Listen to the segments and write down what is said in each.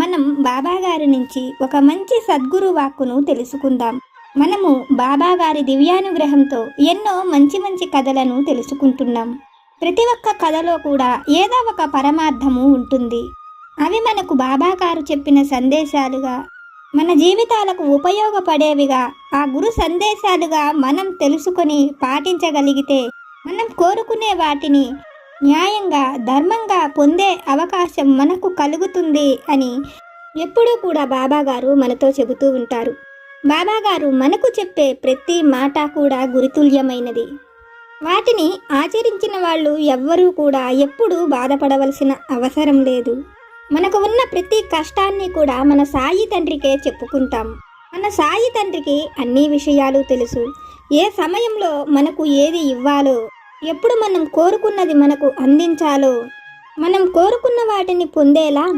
మనం బాబాగారి నుంచి ఒక మంచి సద్గురు వాక్కును తెలుసుకుందాం. మనము బాబా గారి దివ్యానుగ్రహంతో ఎన్నో మంచి మంచి కథలను తెలుసుకుంటున్నాం. ప్రతి ఒక్క కథలో కూడా ఏదో ఒక పరమార్థము ఉంటుంది. అవి మనకు బాబా గారు చెప్పిన సందేశాలుగా మన జీవితాలకు ఉపయోగపడేవిగా ఆ గురు సందేశాలుగా మనం తెలుసుకొని పాటించగలిగితే మనం కోరుకునే వాటిని న్యాయంగా ధర్మంగా పొందే అవకాశం మనకు కలుగుతుంది అని ఎప్పుడూ కూడా బాబాగారు మనతో చెబుతూ ఉంటారు. బాబాగారు మనకు చెప్పే ప్రతి మాట కూడా గురితుల్యమైనది. వాటిని ఆచరించిన వాళ్ళు ఎవ్వరూ కూడా ఎప్పుడూ బాధపడవలసిన అవసరం లేదు. మనకు ఉన్న ప్రతి కష్టాన్ని కూడా మన సాయి తండ్రికే చెప్పుకుంటాం. మన సాయి తండ్రికి అన్ని విషయాలు తెలుసు. ఏ సమయంలో మనకు ఏది ఇవ్వాలో ఎప్పుడు మనం కోరుకున్నది మనకు అందించాలో మనం కోరుకున్న వాటిని పొందేలా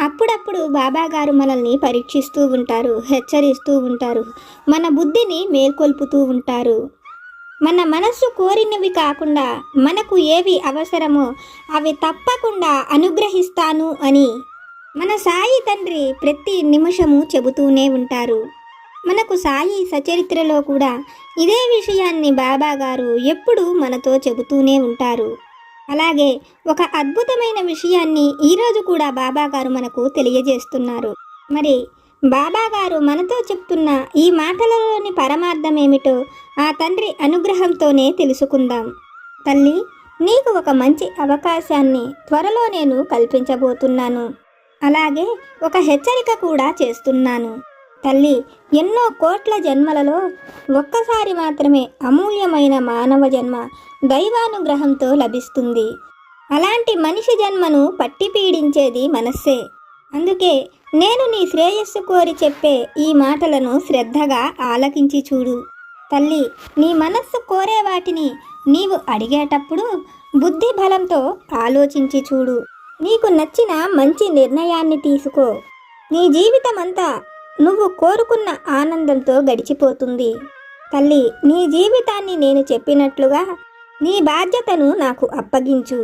అప్పుడప్పుడు బాబా గారు మనల్ని పరీక్షిస్తూ ఉంటారు హెచ్చరిస్తూ ఉంటారు మన బుద్ధిని మేల్కొల్పుతూ ఉంటారు. మన మనస్సు కోరినవి కాకుండా మనకు ఏవి అవసరమో అవి తప్పకుండా అనుగ్రహిస్తాను అని మన సాయి తండ్రి ప్రతి నిమిషము చెబుతూనే ఉంటారు. మనకు సాయి సచరిత్రలో కూడా ఇదే విషయాన్ని బాబా గారు ఎప్పుడూ మనతో చెబుతూనే ఉంటారు. అలాగే ఒక అద్భుతమైన విషయాన్ని ఈరోజు కూడా బాబా గారు మనకు తెలియజేస్తున్నారు. మరి బాబా గారు మనతో చెప్తున్న ఈ మాటలలోని పరమార్థం ఏమిటో ఆ తండ్రి అనుగ్రహంతోనే తెలుసుకుందాం. తల్లి నీకు ఒక మంచి అవకాశాన్ని త్వరలో నేను కల్పించబోతున్నాను. అలాగే ఒక హెచ్చరిక కూడా చేస్తున్నాను. తల్లి ఎన్నో కోట్ల జన్మలలో ఒక్కసారి మాత్రమే అమూల్యమైన మానవ జన్మ దైవానుగ్రహంతో లభిస్తుంది. అలాంటి మనిషి జన్మను పట్టి పీడించేది మనస్సే. అందుకే నేను నీ శ్రేయస్సు కోరి చెప్పే ఈ మాటలను శ్రద్ధగా ఆలకించి చూడు. తల్లి నీ మనస్సు కోరే వాటిని నీవు అడిగేటప్పుడు బుద్ధి బలంతో ఆలోచించి చూడు. నీకు నచ్చిన మంచి నిర్ణయాన్ని తీసుకో. నీ జీవితమంతా నువ్వు కోరుకున్న ఆనందంతో గడిచిపోతుంది. తల్లి నీ జీవితాన్ని నేను చెప్పినట్లుగా నీ బాధ్యతను నాకు అప్పగించు.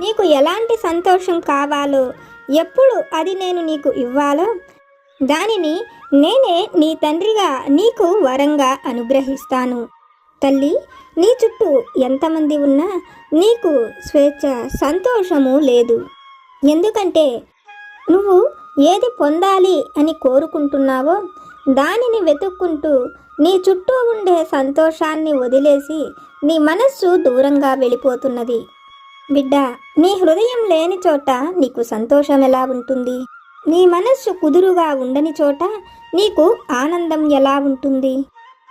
నీకు ఎలాంటి సంతోషం కావాలో ఎప్పుడు అది నేను నీకు ఇవ్వాలో దానిని నేనే నీ తండ్రిగా నీకు వరంగా అనుగ్రహిస్తాను. తల్లి నీ చుట్టూ ఎంతమంది ఉన్నా నీకు స్వేచ్ఛ సంతోషము లేదు. ఎందుకంటే నువ్వు ఏది పొందాలి అని కోరుకుంటున్నావో దానిని వెతుక్కుంటూ నీ చుట్టూ ఉండే సంతోషాన్ని వదిలేసి నీ మనస్సు దూరంగా వెళ్ళిపోతున్నది. బిడ్డ నీ హృదయం లేని చోట నీకు సంతోషం ఎలా ఉంటుంది? నీ మనస్సు కుదురుగా ఉండని చోట నీకు ఆనందం ఎలా ఉంటుంది?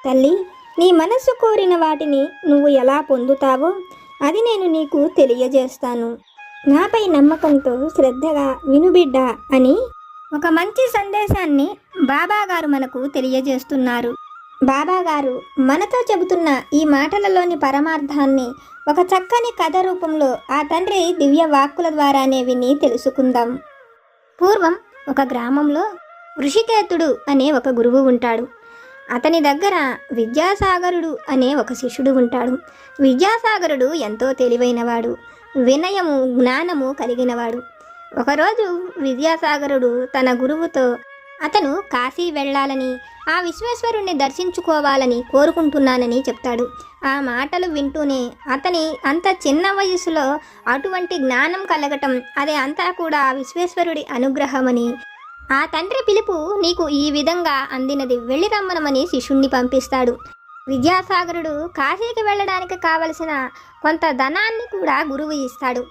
తల్లి నీ మనస్సు కోరిన వాటిని నువ్వు ఎలా పొందుతావో అది నేను నీకు తెలియజేస్తాను. నాపై నమ్మకంతో శ్రద్ధగా వినుబిడ్డ అని ఒక మంచి సందేశాన్ని బాబా గారు మనకు తెలియజేస్తున్నారు. బాబా గారు మనతో చెబుతున్న ఈ మాటలలోని పరమార్థాన్ని ఒక చక్కని కథ రూపంలో ఆ తండ్రి దివ్య వాక్కుల ద్వారానే విని తెలుసుకుందాం. పూర్వం ఒక గ్రామంలో ఋషికేతుడు అనే ఒక గురువు ఉంటాడు. అతని దగ్గర విద్యాసాగరుడు అనే ఒక శిష్యుడు ఉంటాడు. విద్యాసాగరుడు ఎంతో తెలివైనవాడు. వినయము జ్ఞానము కలిగినవాడు. ఒకరోజు విద్యాసాగరుడు తన గురువుతో అతను కాశీ వెళ్ళాలని ఆ విశ్వేశ్వరుణ్ణి దర్శించుకోవాలని కోరుకుంటున్నానని చెప్తాడు. ఆ మాటలు వింటూనే అతని అంత చిన్న వయసులో అటువంటి జ్ఞానం కలగటం అదే అంతా కూడా ఆ విశ్వేశ్వరుడి అనుగ్రహమని. ఆ తండ్రి పిలుపు నీకు ఈ విధంగా అందినది వెళ్ళి రమ్మనమని శిష్యుణ్ణి పంపిస్తాడు. విద్యాసాగరుడు కాశీకి వెళ్ళడానికి కావలసిన కొంత ధనాన్ని కూడా గురువు ఇస్తాడు.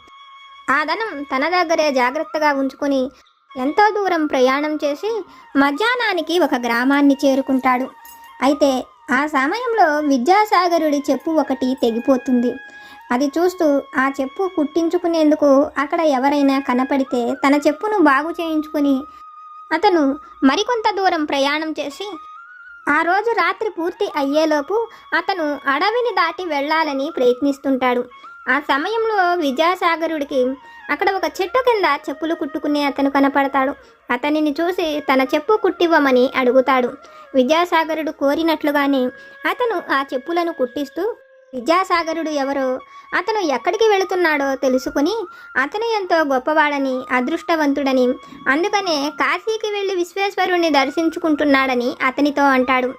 ఆ ధనం తన దగ్గరే జాగ్రత్తగా ఉంచుకొని ఎంతో దూరం ప్రయాణం చేసి మధ్యాహ్నానికి ఒక గ్రామాన్ని చేరుకుంటాడు. అయితే ఆ సమయంలో విద్యాసాగరుడి చెప్పు ఒకటి తెగిపోతుంది. అది చూస్తూ ఆ చెప్పు కుట్టించుకునేందుకు అక్కడ ఎవరైనా కనపడితే తన చెప్పును బాగు చేయించుకుని అతను మరికొంత దూరం ప్రయాణం చేసి ఆ రోజు రాత్రి పూర్తి అయ్యేలోపు అతను అడవిని దాటి వెళ్ళాలని ప్రయత్నిస్తుంటాడు. ఆ సమయంలో విద్యాసాగరుడికి అక్కడ ఒక చెట్టు కింద చెప్పులు కుట్టుకునే అతను కనపడతాడు. అతనిని చూసి తన చెప్పు కుట్టివ్వమని అడుగుతాడు. విద్యాసాగరుడు కోరినట్లుగానే అతను ఆ చెప్పులను కుట్టిస్తూ విద్యాసాగరుడు ఎవరో అతను ఎక్కడికి వెళుతున్నాడో తెలుసుకుని అతను ఎంతో గొప్పవాడని అదృష్టవంతుడని అందుకనే కాశీకి వెళ్ళి విశ్వేశ్వరుణ్ణి దర్శించుకుంటున్నాడని అతనితో అంటాడు.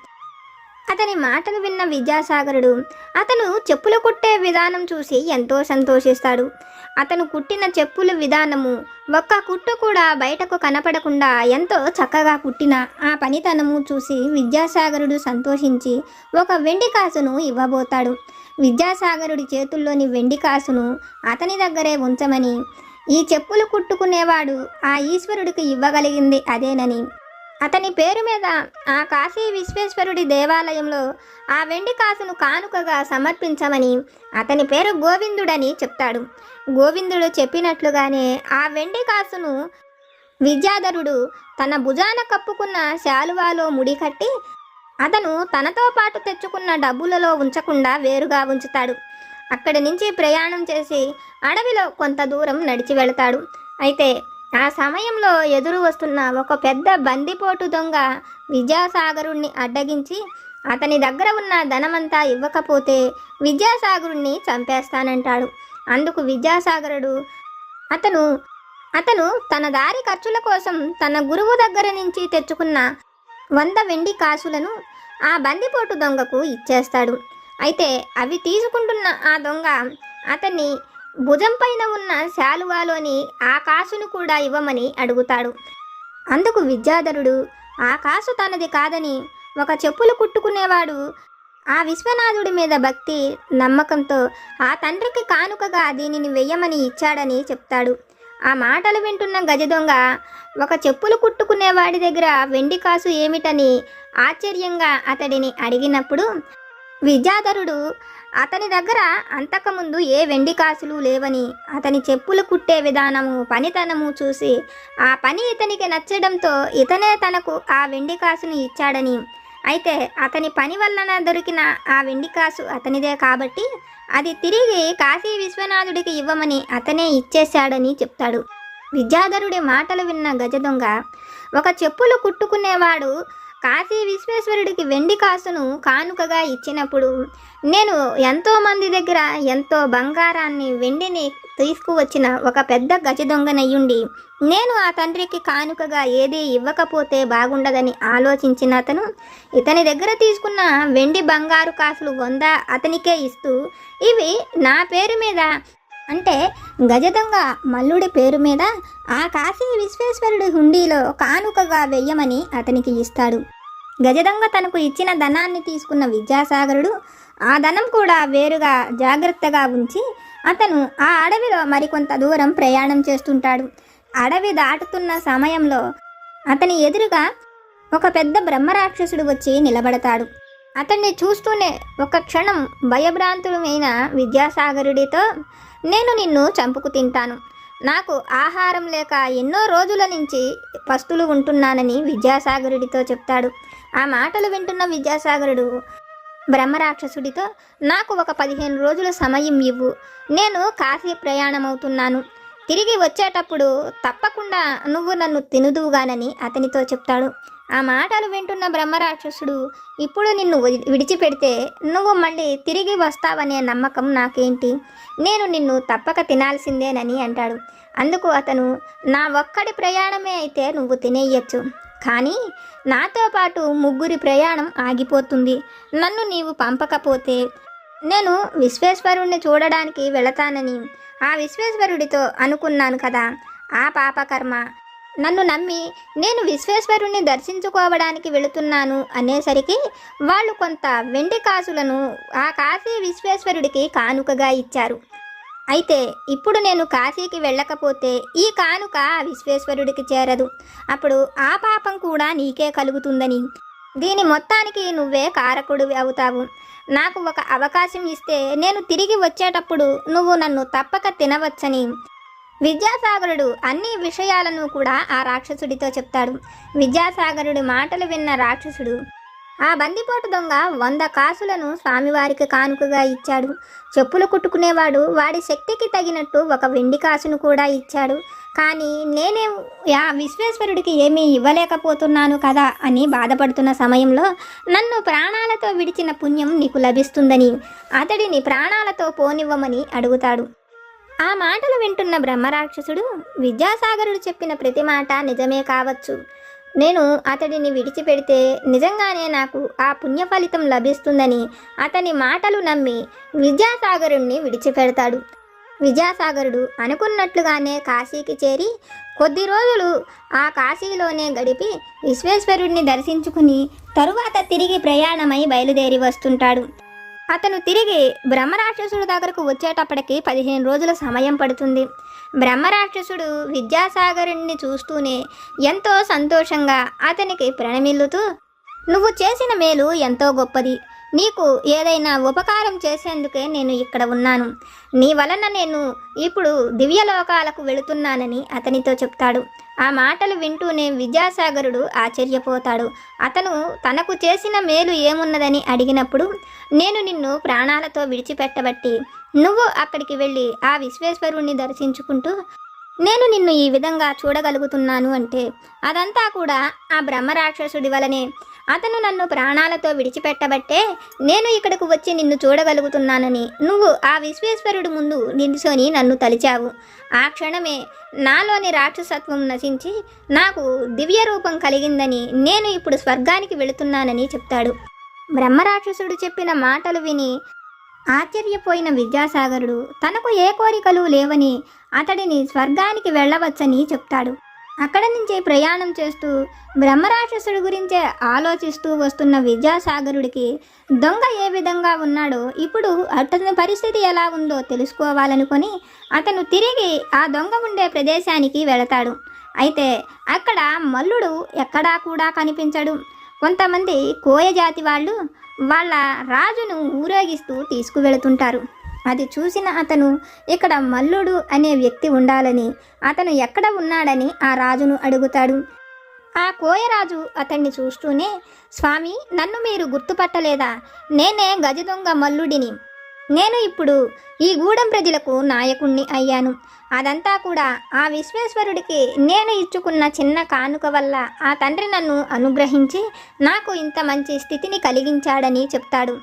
అతని మాటలు విన్న విద్యాసాగరుడు అతను చెప్పులు కుట్టే విధానం చూసి ఎంతో సంతోషిస్తాడు. అతను కుట్టిన చెప్పుల విధానము ఒక్క కుట్టు కూడా బయటకు కనపడకుండా ఎంతో చక్కగా కుట్టిన ఆ పనితనము చూసి విద్యాసాగరుడు సంతోషించి ఒక వెండి కాసును ఇవ్వబోతాడు. విద్యాసాగరుడి చేతుల్లోని వెండి కాసును అతని దగ్గరే ఉంచమని ఈ చెప్పులు కుట్టుకునేవాడు ఆ ఈశ్వరుడికి ఇవ్వగలిగింది అదేనని. అతని పేరు మీద ఆ కాశీ విశ్వేశ్వరుడి దేవాలయంలో ఆ వెండి కాసును కానుకగా సమర్పించమని అతని పేరు గోవిందుడని చెప్తాడు. గోవిందుడు చెప్పినట్లుగానే ఆ వెండి కాసును విద్యాధరుడు తన భుజాన కప్పుకున్న శాలువాలో ముడి కట్టి అతను తనతో పాటు తెచ్చుకున్న డబ్బులలో ఉంచకుండా వేరుగా ఉంచుతాడు. అక్కడి నుంచి ప్రయాణం చేసి అడవిలో కొంత దూరం నడిచి వెళతాడు. అయితే ఆ సమయంలో ఎదురు వస్తున్న ఒక పెద్ద బందిపోటు దొంగ విద్యాసాగరుణ్ణి అడ్డగించి అతని దగ్గర ఉన్న ధనమంతా ఇవ్వకపోతే విద్యాసాగరుణ్ణి చంపేస్తానంటాడు. అందుకు విద్యాసాగరుడు అతను అతను తన దారి ఖర్చుల కోసం తన గురువు దగ్గర నుంచి తెచ్చుకున్న వంద వెండి కాసులను ఆ బందిపోటు దొంగకు ఇచ్చేస్తాడు. అయితే అవి తీసుకుంటున్న ఆ దొంగ అతన్ని భుజం పైన ఉన్న శాలువాలోని ఆకాశును కూడా ఇవ్వమని అడుగుతాడు. అందుకు విద్యాధరుడు ఆకాశు తనది కాదని ఒక చెప్పులు కుట్టుకునేవాడు. ఆ విశ్వనాథుడి మీద భక్తి నమ్మకంతో ఆ తండ్రికి కానుకగా దీనిని వెయ్యమని ఇచ్చాడని చెప్తాడు. ఆ మాటలు వింటున్న గజ దొంగ ఒక చెప్పులు కుట్టుకునేవాడి దగ్గర వెండి కాసు ఏమిటని ఆశ్చర్యంగా అతడిని అడిగినప్పుడు విద్యాధరుడు అతని దగ్గర అంతకుముందు ఏ వెండి కాసులు లేవని అతని చెప్పులు కుట్టే విధానము పనితనము చూసి ఆ పని ఇతనికి నచ్చడంతో ఇతనే తనకు ఆ వెండి కాసును ఇచ్చాడని. అయితే అతని పని వలన దొరికిన ఆ వెండి కాసు అతనిదే కాబట్టి అది తిరిగి కాశీ విశ్వనాథుడికి ఇవ్వమని అతనే ఇచ్చేశాడని చెప్తాడు. విద్యాధరుడి మాటలు విన్న గజ దొంగ ఒక చెప్పులు కుట్టుకునేవాడు కాశీ విశ్వేశ్వరుడికి వెండి కాసును కానుకగా ఇచ్చినప్పుడు నేను ఎంతోమంది దగ్గర ఎంతో బంగారాన్ని వెండిని తీసుకువచ్చిన ఒక పెద్ద గజ దొంగనయ్యుండి నేను ఆ తండ్రికి కానుకగా ఏది ఇవ్వకపోతే బాగుండదని ఆలోచించిన అతను ఇతని దగ్గర తీసుకున్న వెండి బంగారు కాసులు వంద అతనికే ఇస్తూ ఇవి నా పేరు మీద అంటే గజదొంగ మల్లుడి పేరు మీద ఆ కాశీ విశ్వేశ్వరుడి హుండీలో కానుకగా వెయ్యమని అతనికి ఇస్తాడు. గజదొంగ తనకు ఇచ్చిన ధనాన్ని తీసుకున్న విద్యాసాగరుడు ఆ ధనం కూడా వేరుగా జాగ్రత్తగా ఉంచి అతను ఆ అడవిలో మరికొంత దూరం ప్రయాణం చేస్తుంటాడు. అడవి దాటుతున్న సమయంలో అతని ఎదురుగా ఒక పెద్ద బ్రహ్మరాక్షసుడు వచ్చి నిలబడతాడు. అతన్ని చూస్తూనే ఒక క్షణం భయభ్రాంతులమైన విద్యాసాగరుడితో నేను నిన్ను చంపుకు తింటాను. నాకు ఆహారం లేక ఎన్నో రోజుల నుంచి పస్తులు ఉంటున్నానని విద్యాసాగరుడితో చెప్తాడు. ఆ మాటలు వింటున్న విద్యాసాగరుడు బ్రహ్మరాక్షసుడితో నాకు ఒక పదిహేను రోజుల సమయం ఇవ్వు. నేను కాశీ ప్రయాణమవుతున్నాను. తిరిగి వచ్చేటప్పుడు తప్పకుండా నువ్వు నన్ను తినుదువుగానని అతనితో చెప్తాడు. ఆ మాటలు వింటున్న బ్రహ్మరాక్షసుడు ఇప్పుడు నిన్ను విడిచిపెడితే నువ్వు మళ్ళీ తిరిగి వస్తావనే నమ్మకం నాకేంటి? నేను నిన్ను తప్పక తినాల్సిందేనని అంటాడు. అందుకు అతను నా ఒక్కడి ప్రయాణమే అయితే నువ్వు తినేయచ్చు. కానీ నాతో పాటు ముగ్గురి ప్రయాణం ఆగిపోతుంది. నన్ను నీవు పంపకపోతే నేను విశ్వేశ్వరుణ్ణి చూడడానికి వెళతానని. ఆ విశ్వేశ్వరుడితో అనుకున్నాను కదా ఆ పాపకర్మ. నన్ను నమ్మి నేను విశ్వేశ్వరుణ్ణి దర్శించుకోవడానికి వెళుతున్నాను అనేసరికి వాళ్ళు కొంత వెండి కాసులను ఆ కాశీ విశ్వేశ్వరుడికి కానుకగా ఇచ్చారు. అయితే ఇప్పుడు నేను కాశీకి వెళ్ళకపోతే ఈ కానుక విశ్వేశ్వరుడికి చేరదు. అప్పుడు ఆ పాపం కూడా నీకే కలుగుతుందని. దీని మొత్తానికి నువ్వే కారకుడు అవుతావు. నాకు ఒక అవకాశం ఇస్తే నేను తిరిగి వచ్చేటప్పుడు నువ్వు నన్ను తప్పక తినవచ్చని. విద్యాసాగరుడు అన్ని విషయాలను కూడా ఆ రాక్షసుడితో చెప్తాడు. విద్యాసాగరుడి మాటలు విన్న రాక్షసుడు ఆ బందిపోటు దొంగ వంద కాసులను స్వామివారికి కానుకగా ఇచ్చాడు. చెప్పులు కుట్టుకునేవాడు వాడి శక్తికి తగినట్టు ఒక వెండి కాసును కూడా ఇచ్చాడు. కానీ నేనే ఆ విశ్వేశ్వరుడికి ఏమీ ఇవ్వలేకపోతున్నాను కదా అని బాధపడుతున్న సమయంలో నన్ను ప్రాణాలతో విడిచిన పుణ్యం నీకు లభిస్తుందని అతడిని ప్రాణాలతో పోనివ్వమని అడుగుతాడు. ఆ మాటలు వింటున్న బ్రహ్మరాక్షసుడు విద్యాసాగరుడు చెప్పిన ప్రతి మాట నిజమే కావచ్చు. నేను అతడిని విడిచిపెడితే నిజంగానే నాకు ఆ పుణ్య ఫలితం లభిస్తుందని అతని మాటలు నమ్మి విద్యాసాగరుణ్ణి విడిచిపెడతాడు. విద్యాసాగరుడు అనుకున్నట్లుగానే కాశీకి చేరి కొద్ది రోజులు ఆ కాశీలోనే గడిపి విశ్వేశ్వరుడిని దర్శించుకుని తరువాత తిరిగి ప్రయాణమై బయలుదేరి వస్తుంటాడు. అతను తిరిగి బ్రహ్మరాక్షసుడు దగ్గరకు వచ్చేటప్పటికి పదిహేను రోజుల సమయం పడుతుంది. బ్రహ్మరాక్షసుడు విద్యాసాగరుణ్ణి చూస్తూనే ఎంతో సంతోషంగా అతనికి ప్రణమిల్లుతూ నువ్వు చేసిన మేలు ఎంతో గొప్పది. నీకు ఏదైనా ఉపకారం చేసేందుకే నేను ఇక్కడ ఉన్నాను. నీ వలన నేను ఇప్పుడు దివ్యలోకాలకు వెళుతున్నానని అతనితో చెప్తాడు. ఆ మాటలు వింటూనే విద్యాసాగరుడు ఆశ్చర్యపోతాడు. అతను తనకు చేసిన మేలు ఏమున్నదని అడిగినప్పుడు నేను నిన్ను ప్రాణాలతో విడిచిపెట్టబట్టి నువ్వు అక్కడికి వెళ్ళి ఆ విశ్వేశ్వరుణ్ణి దర్శించుకుంటూ నేను నిన్ను ఈ విధంగా చూడగలుగుతున్నాను అంటే అదంతా కూడా ఆ బ్రహ్మరాక్షసుడి వలనే. అతను నన్ను ప్రాణాలతో విడిచిపెట్టబట్టే నేను ఇక్కడకు వచ్చి నిన్ను చూడగలుగుతున్నానని. నువ్వు ఆ విశ్వేశ్వరుడు ముందు నిలుచొని నన్ను తలిచావు. ఆ క్షణమే నాలోని రాక్షసత్వం నశించి నాకు దివ్య రూపం కలిగిందని నేను ఇప్పుడు స్వర్గానికి వెళుతున్నానని చెప్తాడు. బ్రహ్మరాక్షసుడు చెప్పిన మాటలు విని ఆశ్చర్యపోయిన విద్యాసాగరుడు తనకు ఏ కోరికలు లేవని అతడిని స్వర్గానికి వెళ్ళవచ్చని చెప్తాడు. అక్కడ నుంచి ప్రయాణం చేస్తూ బ్రహ్మరాక్షసుడి గురించే ఆలోచిస్తూ వస్తున్న విద్యాసాగరుడికి దొంగ ఏ విధంగా ఉన్నాడో ఇప్పుడు అతని పరిస్థితి ఎలా ఉందో తెలుసుకోవాలనుకొని అతను తిరిగి ఆ దొంగ ఉండే ప్రదేశానికి వెళతాడు. అయితే అక్కడ మల్లుడు ఎక్కడా కూడా కనిపించడు. కొంతమంది కోయ జాతి వాళ్ళు వాళ్ళ రాజును ఊరేగిస్తూ తీసుకువెళుతుంటారు. అది చూసిన అతను ఇక్కడ మల్లుడు అనే వ్యక్తి ఉండాలని అతను ఎక్కడ ఉన్నాడని ఆ రాజును అడుగుతాడు. ఆ కోయరాజు అతన్ని చూస్తూనే స్వామి నన్ను మీరు గుర్తుపట్టలేదా? నేనే గజ దొంగ మల్లుడిని. నేను ఇప్పుడు ఈ గూడెం ప్రజలకు నాయకుణ్ణి అయ్యాను. అదంతా కూడా ఆ విశ్వేశ్వరుడికి నేను ఇచ్చుకున్న చిన్న కానుక వల్ల ఆ తండ్రి నన్ను అనుగ్రహించి నాకు ఇంత మంచి స్థితిని కలిగించాడని చెప్తాడు.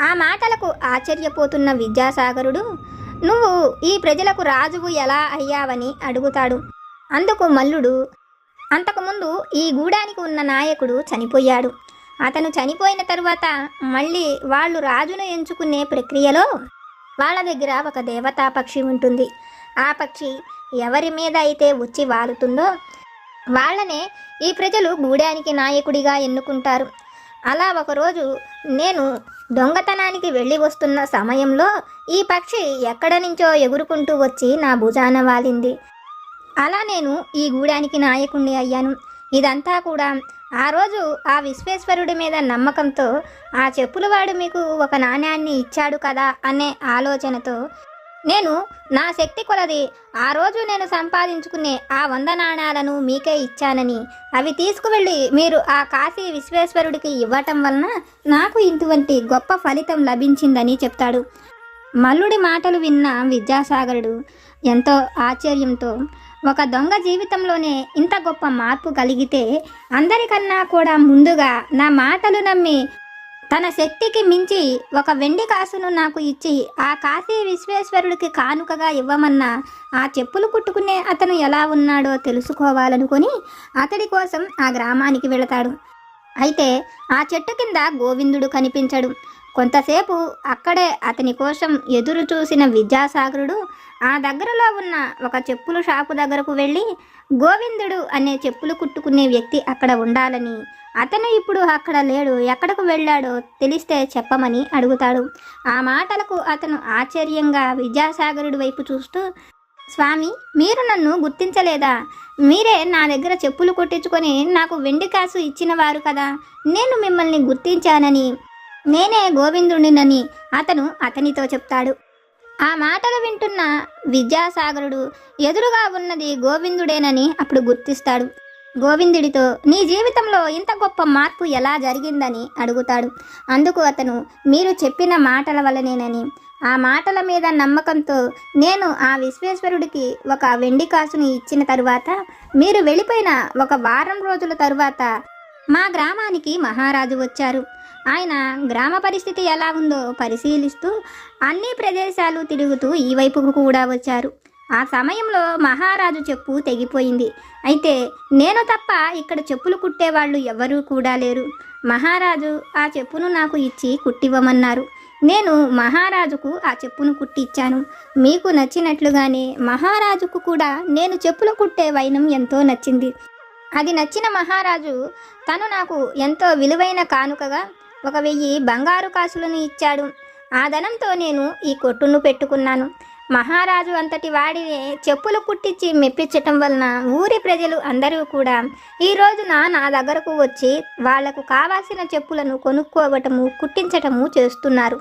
ఆ మాటలకు ఆశ్చర్యపోతున్న విద్యాసాగరుడు నువ్వు ఈ ప్రజలకు రాజువు ఎలా అయ్యావని అడుగుతాడు. అందుకు మల్లుడు అంతకుముందు ఈ గూడానికి ఉన్న నాయకుడు చనిపోయాడు. అతను చనిపోయిన తరువాత మళ్ళీ వాళ్ళు రాజును ఎంచుకునే ప్రక్రియలో వాళ్ళ దగ్గర ఒక దేవతా పక్షి ఉంటుంది. ఆ పక్షి ఎవరి మీద అయితే వచ్చి వాలుతుందో వాళ్ళనే ఈ ప్రజలు గూడానికి నాయకుడిగా ఎన్నుకుంటారు. అలా ఒకరోజు నేను దొంగతనానికి వెళ్ళి వస్తున్న సమయంలో ఈ పక్షి ఎక్కడ నుంచో ఎగురుకుంటూ వచ్చి నా భుజాన వాలింది. అలా నేను ఈ గూడానికి నాయకుణ్ణి అయ్యాను. ఇదంతా కూడా ఆ రోజు ఆ విశ్వేశ్వరుడి మీద నమ్మకంతో ఆ చెప్పులవాడు మీకు ఒక నాణ్యాన్ని ఇచ్చాడు కదా అనే ఆలోచనతో నేను నా శక్తి కొలది. ఆ రోజు నేను సంపాదించుకునే ఆ వంద నాణాలను మీకే ఇచ్చానని. అవి తీసుకువెళ్ళి మీరు ఆ కాశీ విశ్వేశ్వరుడికి ఇవ్వటం వలన నాకు ఇటువంటి గొప్ప ఫలితం లభించిందని చెప్తాడు. మల్లుడి మాటలు విన్న విద్యాసాగరుడు ఎంతో ఆశ్చర్యంతో ఒక దొంగ జీవితంలోనే ఇంత గొప్ప మార్పు కలిగితే అందరికన్నా కూడా ముందుగా నా మాటలు నమ్మి తన శక్తికి మించి ఒక వెండి కాసును నాకు ఇచ్చి ఆ కాశీ విశ్వేశ్వరుడికి కానుకగా ఇవ్వమన్నా ఆ చెప్పులు కుట్టుకునే అతను ఎలా ఉన్నాడో తెలుసుకోవాలనుకుని అతడి కోసం ఆ గ్రామానికి వెళతాడు. అయితే ఆ చెట్టు కింద గోవిందుడు కనిపించడు. కొంతసేపు అక్కడే అతని కోసం ఎదురు చూసిన విద్యాసాగరుడు ఆ దగ్గరలో ఉన్న ఒక చెప్పుల షాపు దగ్గరకు వెళ్ళి గోవిందుడు అనే చెప్పులు కుట్టుకునే వ్యక్తి అక్కడ ఉండాలని అతను ఇప్పుడు అక్కడ లేడు. ఎక్కడకు వెళ్ళాడో తెలిస్తే చెప్పమని అడుగుతాడు. ఆ మాటలకు అతను ఆశ్చర్యంగా విద్యాసాగరుడి వైపు చూస్తూ స్వామి మీరు నన్ను గుర్తించలేదా? మీరే నా దగ్గర చెప్పులు కొట్టించుకొని నాకు వెండి కాసు ఇచ్చినవారు కదా. నేను మిమ్మల్ని గుర్తించానని. నేనే గోవిందుడినని అతను అతనితో చెప్తాడు. ఆ మాటలు వింటున్న విద్యాసాగరుడు ఎదురుగా ఉన్నది గోవిందుడేనని అప్పుడు గుర్తిస్తాడు. గోవిందుడితో నీ జీవితంలో ఇంత గొప్ప మార్పు ఎలా జరిగిందని అడుగుతాడు. అందుకు అతను మీరు చెప్పిన మాటల వలనేనని. ఆ మాటల మీద నమ్మకంతో నేను ఆ విశ్వేశ్వరుడికి ఒక వెండి కాసుని ఇచ్చిన తరువాత మీరు వెళ్ళిపోయిన ఒక వారం రోజుల తరువాత మా గ్రామానికి మహారాజు వచ్చారు. ఆయన గ్రామ పరిస్థితి ఎలా ఉందో పరిశీలిస్తూ అన్ని ప్రదేశాలు తిరుగుతూ ఈ వైపుకు కూడా వచ్చారు. ఆ సమయంలో మహారాజు చెప్పు తెగిపోయింది. అయితే నేను తప్ప ఇక్కడ చెప్పులు కుట్టేవాళ్ళు ఎవరూ కూడా లేరు. మహారాజు ఆ చెప్పును నాకు ఇచ్చి కుట్టివ్వమన్నారు. నేను మహారాజుకు ఆ చెప్పును కుట్టిచ్చాను. మీకు నచ్చినట్లుగానే మహారాజుకు కూడా నేను చెప్పులు కుట్టే వైనం ఎంతో నచ్చింది. అది నచ్చిన మహారాజు తను నాకు ఎంతో విలువైన కానుకగా ఒక వెయ్యి బంగారు కాసులను ఇచ్చాడు. ఆ ధనంతో నేను ఈ కొట్టును పెట్టుకున్నాను. మహారాజు అంతటి వాడిని చెప్పులు కుట్టించి మెప్పించటం వలన ఊరి ప్రజలు అందరూ కూడా ఈ రోజున నా దగ్గరకు వచ్చి వాళ్ళకు కావాల్సిన చెప్పులను కొనుక్కోవటము కుట్టించటము చేస్తున్నారు.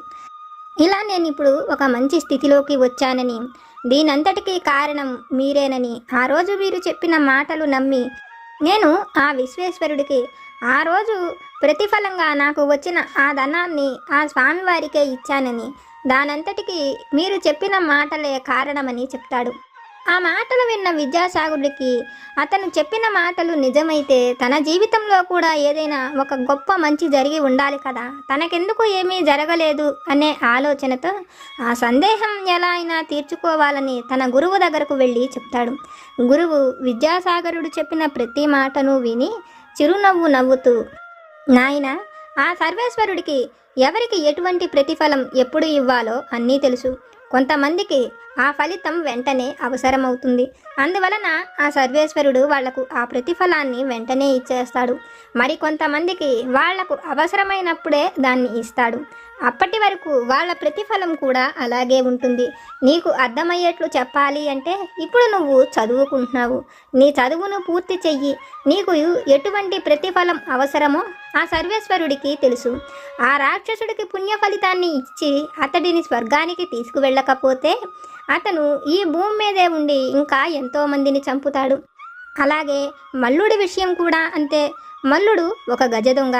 ఇలా నేను ఇప్పుడు ఒక మంచి స్థితిలోకి వచ్చానని దీనంతటికీ కారణం మీరేనని ఆ రోజు మీరు చెప్పిన మాటలు నమ్మి నేను ఆ విశ్వేశ్వరుడికి ఆ రోజు ప్రతిఫలంగా నాకు వచ్చిన ఆ ధనాన్ని ఆ స్వామివారికే ఇచ్చానని దానంతటికి మీరు చెప్పిన మాటలే కారణమని చెప్తాడు. ఆ మాటలు విన్న విద్యాసాగరుడికి అతను చెప్పిన మాటలు నిజమైతే తన జీవితంలో కూడా ఏదైనా ఒక గొప్ప మంచి జరిగి ఉండాలి కదా. తనకెందుకు ఏమీ జరగలేదు అనే ఆలోచనతో ఆ సందేహం ఎలా అయినా తీర్చుకోవాలని తన గురువు దగ్గరకు వెళ్ళి చెప్తాడు. గురువు విద్యాసాగరుడు చెప్పిన ప్రతి మాటను విని చిరునవ్వు నవ్వుతూ నాయనా ఆ సర్వేశ్వరుడికి ఎవరికి ఎటువంటి ప్రతిఫలం ఎప్పుడు ఇవ్వాలో అన్నీ తెలుసు. కొంతమందికి ఆ ఫలితం వెంటనే అవసరమవుతుంది. అందువలన ఆ సర్వేశ్వరుడు వాళ్ళకు ఆ ప్రతిఫలాన్ని వెంటనే ఇచ్చేస్తాడు. మరి కొంతమందికి వాళ్ళకు అవసరమైనప్పుడే దాన్ని ఇస్తాడు. అప్పటి వరకు వాళ్ళ ప్రతిఫలం కూడా అలాగే ఉంటుంది. నీకు అర్థమయ్యేట్లు చెప్పాలి అంటే ఇప్పుడు నువ్వు చదువుకుంటున్నావు. నీ చదువును పూర్తి చెయ్యి. నీకు ఎటువంటి ప్రతిఫలం అవసరమో ఆ సర్వేశ్వరుడికి తెలుసు. ఆ రాక్షసుడికి పుణ్య ఫలితాన్ని ఇచ్చి అతడిని స్వర్గానికి తీసుకువెళ్ళకపోతే అతను ఈ భూమి మీదే ఉండి ఇంకా ఎంతో మందిని చంపుతాడు. అలాగే మల్లుడి విషయం కూడా అంతే. మల్లుడు ఒక గజ దొంగ.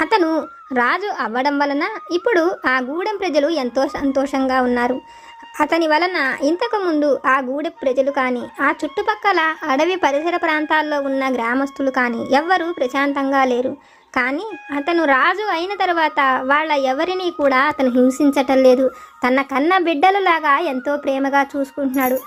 అతను రాజు అవ్వడం వలన ఇప్పుడు ఆ గూడెం ప్రజలు ఎంతో సంతోషంగా ఉన్నారు. అతని వలన ఇంతకు ముందు ఆ గూడె ప్రజలు కానీ ఆ చుట్టుపక్కల అడవి పరిసర ప్రాంతాల్లో ఉన్న గ్రామస్తులు కానీ ఎవ్వరూ ప్రశాంతంగా లేరు. కానీ అతను రాజు అయిన తర్వాత వాళ్ళ ఎవరిని కూడా అతను హింసించటం లేదు. తన కన్న బిడ్డలలాగా ఎంతో ప్రేమగా చూసుకుంటున్నాడు.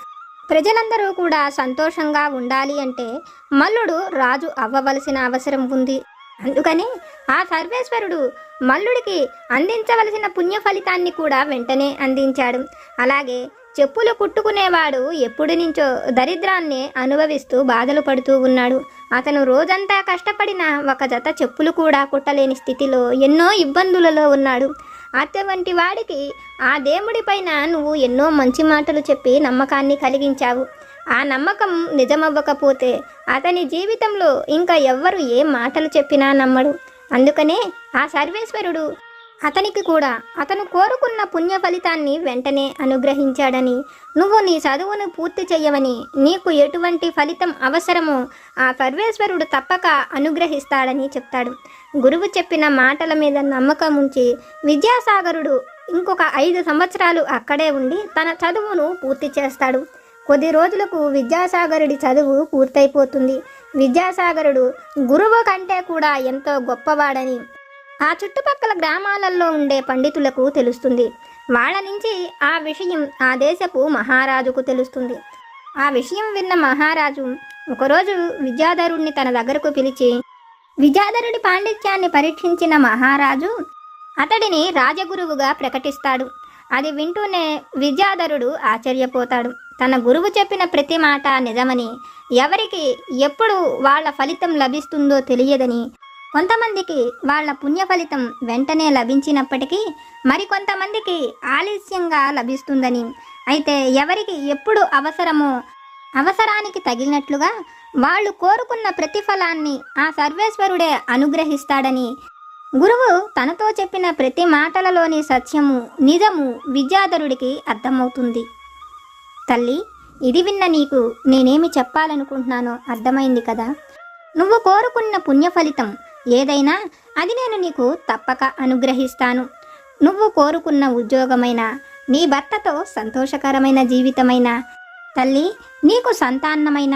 ప్రజలందరూ కూడా సంతోషంగా ఉండాలి అంటే మల్లుడు రాజు అవ్వవలసిన అవసరం ఉంది. అందుకని ఆ సర్వేశ్వరుడు మల్లుడికి అందించవలసిన పుణ్య ఫలితాన్ని కూడా వెంటనే అందించాడు. అలాగే చెప్పులు కుట్టుకునేవాడు ఎప్పటి నుంచో దరిద్రాన్ని అనుభవిస్తూ బాధలు పడుతూ ఉన్నాడు. అతను రోజంతా కష్టపడిన ఒక జత చెప్పులు కూడా కుట్టలేని స్థితిలో ఎన్నో ఇబ్బందులలో ఉన్నాడు. అటువంటి వాడికి ఆ దేవుడిపైన నువ్వు ఎన్నో మంచి మాటలు చెప్పి నమ్మకాన్ని కలిగించావు. ఆ నమ్మకం నిజమవ్వకపోతే అతని జీవితంలో ఇంకా ఎవ్వరు ఏ మాటలు చెప్పినా నమ్మడు. అందుకనే ఆ సర్వేశ్వరుడు అతనికి కూడా అతను కోరుకున్న పుణ్య ఫలితాన్ని వెంటనే అనుగ్రహించాడని నువ్వు నీ చదువును పూర్తి చేయవని నీకు ఎటువంటి ఫలితం అవసరమో ఆ సర్వేశ్వరుడు తప్పక అనుగ్రహిస్తాడని చెప్తాడు. గురువు చెప్పిన మాటల మీద నమ్మకం ఉంచి విద్యాసాగరుడు ఇంకొక ఐదు సంవత్సరాలు అక్కడే ఉండి తన చదువును పూర్తి చేస్తాడు. కొద్ది రోజులకు విద్యాసాగరుడి చదువు పూర్తయిపోతుంది. విద్యాసాగరుడు గురువు కంటే కూడా ఎంతో గొప్పవాడని ఆ చుట్టుపక్కల గ్రామాలలో ఉండే పండితులకు తెలుస్తుంది. వాళ్ళ నుంచి ఆ విషయం ఆ దేశపు మహారాజుకు తెలుస్తుంది. ఆ విషయం విన్న మహారాజు ఒకరోజు విద్యాధరుణ్ణి తన దగ్గరకు పిలిచి విద్యాధరుడి పాండిత్యాన్ని పరీక్షించిన మహారాజు అతడిని రాజగురువుగా ప్రకటిస్తాడు. అది వింటూనే విద్యాధరుడు ఆశ్చర్యపోతాడు. తన గురువు చెప్పిన ప్రతి మాట నిజమని ఎవరికి ఎప్పుడు వాళ్ళ ఫలితం లభిస్తుందో తెలియదని కొంతమందికి వాళ్ళ పుణ్య ఫలితం వెంటనే లభించినప్పటికీ మరికొంతమందికి ఆలస్యంగా లభిస్తుందని. అయితే ఎవరికి ఎప్పుడు అవసరమో అవసరానికి తగిలినట్లుగా వాళ్ళు కోరుకున్న ప్రతిఫలాన్ని ఆ సర్వేశ్వరుడే అనుగ్రహిస్తాడని. గురువు తనతో చెప్పిన ప్రతి మాటలలోని సత్యము నిజము విద్యాధరుడికి అర్థమవుతుంది. తల్లి ఇది విన్న నీకు నేనేమి చెప్పాలనుకుంటున్నానో అర్థమైంది కదా? నువ్వు కోరుకున్న పుణ్య ఫలితం ఏదైనా అది నేను నీకు తప్పక అనుగ్రహిస్తాను. నువ్వు కోరుకున్న ఉద్యోగమైన నీ భర్తతో సంతోషకరమైన జీవితమైన తల్లి నీకు సంతానమైన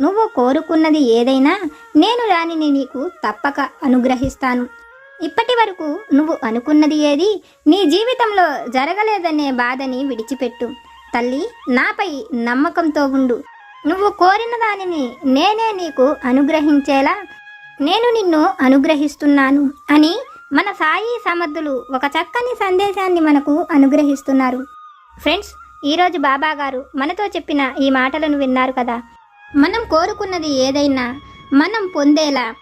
నువ్వు కోరుకున్నది ఏదైనా నేను దానిని నీకు తప్పక అనుగ్రహిస్తాను. ఇప్పటి వరకు నువ్వు అనుకున్నది ఏది నీ జీవితంలో జరగలేదనే బాధని విడిచిపెట్టు. తల్లి నాపై నమ్మకంతో ఉండు. నువ్వు కోరిన దానిని నేనే నీకు అనుగ్రహించేలా నేను నిన్ను అనుగ్రహిస్తున్నాను అని మన సాయి సమర్థులు ఒక చక్కని సందేశాన్ని మనకు అనుగ్రహిస్తున్నారు. ఫ్రెండ్స్ ఈరోజు బాబా గారు మనతో చెప్పిన ఈ మాటలను విన్నారు కదా. మనం కోరుకున్నది ఏదైనా మనం పొందేలా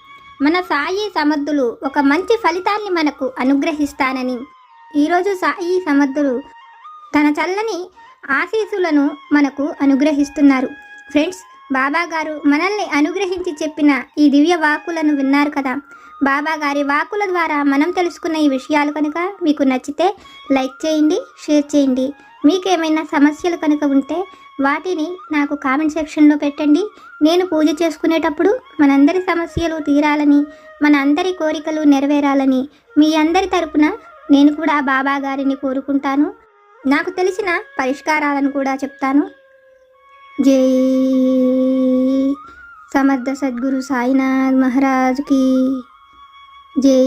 మన సాయి సమర్థులు ఒక మంచి ఫలితాన్ని మనకు అనుగ్రహిస్తానని. ఈరోజు సాయి సమర్థులు తన చల్లని ఆశీసులను మనకు అనుగ్రహిస్తున్నారు. ఫ్రెండ్స్ బాబా గారు మనల్ని అనుగ్రహించి చెప్పిన ఈ దివ్య వాకులను విన్నారు కదా. బాబా గారి ద్వారా మనం తెలుసుకున్న ఈ విషయాలు కనుక మీకు నచ్చితే లైక్ చేయండి షేర్ చేయండి. మీకేమైనా సమస్యలు కనుక ఉంటే వాటిని నాకు కామెంట్ సెక్షన్లో పెట్టండి. నేను పూజ చేసుకునేటప్పుడు మనందరి సమస్యలు తీరాలని మన అందరి కోరికలు నెరవేరాలని మీ అందరి తరపున నేను కూడా బాబా గారిని కోరుకుంటాను. నాకు తెలిసిన పరిష్కారాలను కూడా చెప్తాను. జై సమర్థ సద్గురు సాయినాథ్ మహారాజ్కి. జై